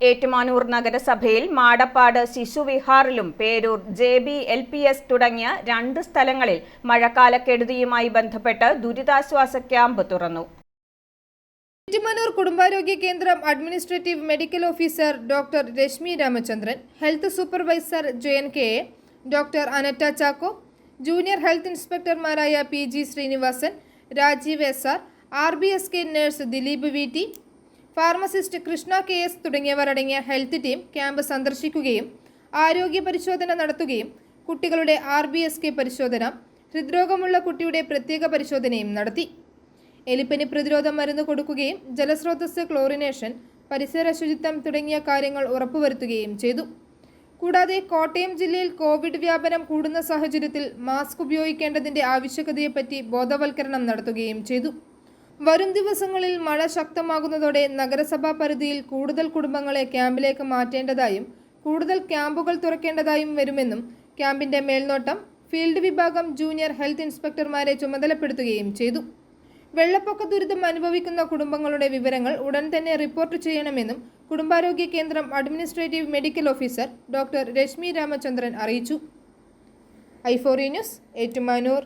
ഏറ്റുമാനൂർ നഗരസഭയിൽ Madappad ശിശുവിഹാറിലും Peroor J B L P S തുടങ്ങിയ രണ്ട് സ്ഥലങ്ങളിൽ മഴക്കാലക്കെടുതിയുമായി ബന്ധപ്പെട്ട് ദുരിതാശ്വാസ ക്യാമ്പ് തുറന്നു. ഏറ്റുമാനൂർ കുടുംബാരോഗ്യ കേന്ദ്രം administrative medical officer doctor Reshmi Ramachandran health supervisor Jayan K A doctor Anitta Chacko junior health ഇൻസ്പെക്ടർമാരായ P G Srinivasan Rajeev S R R B S K nurse Dileep V T pharmacist Krishna K S തുടങ്ങിയവരടങ്ങിയ health team camp സന്ദർശിക്കുകയും ആരോഗ്യ പരിശോധന നടത്തുകയും കുട്ടികളുടെ R B S K പരിശോധന ഹൃദ്രോഗമുള്ള കുട്ടിയുടെ പ്രത്യേക പരിശോധനയും നടത്തി. എലിപ്പനി പ്രതിരോധ മരുന്ന് കൊടുക്കുകയും ജലസ്രോതസ് ക്ലോറിനേഷൻ പരിസര ശുചിത്വം തുടങ്ങിയ കാര്യങ്ങൾ ഉറപ്പുവരുത്തുകയും ചെയ്തു. കൂടാതെ കോട്ടയം ജില്ലയിൽ കോവിഡ് വ്യാപനം കൂടുന്ന സാഹചര്യത്തിൽ മാസ്ക് ഉപയോഗിക്കേണ്ടതിന്റെ ആവശ്യകതയെപ്പറ്റി ബോധവൽക്കരണം നടത്തുകയും ചെയ്തു. വരും ദിവസങ്ങളിൽ മഴ ശക്തമാകുന്നതോടെ നഗരസഭാ പരിധിയിൽ കൂടുതൽ കുടുംബങ്ങളെ ക്യാമ്പിലേക്ക് മാറ്റേണ്ടതായും കൂടുതൽ ക്യാമ്പുകൾ തുറക്കേണ്ടതായും വരുമെന്നും ക്യാമ്പിന്റെ മേൽനോട്ടം ഫീൽഡ് വിഭാഗം ജൂനിയർ ഹെൽത്ത് ഇൻസ്പെക്ടർമാരെ ചുമതലപ്പെടുത്തുകയും ചെയ്തു. വെള്ളപ്പൊക്ക ദുരിതം അനുഭവിക്കുന്ന കുടുംബങ്ങളുടെ വിവരങ്ങൾ ഉടൻ തന്നെ റിപ്പോർട്ട് ചെയ്യണമെന്നും കുടുംബാരോഗ്യ കേന്ദ്രം administrative medical officer doctor Reshmi Ramachandran അറിയിച്ചു. ഐഫോറി ന്യൂസ് ഏറ്റുമാനൂർ.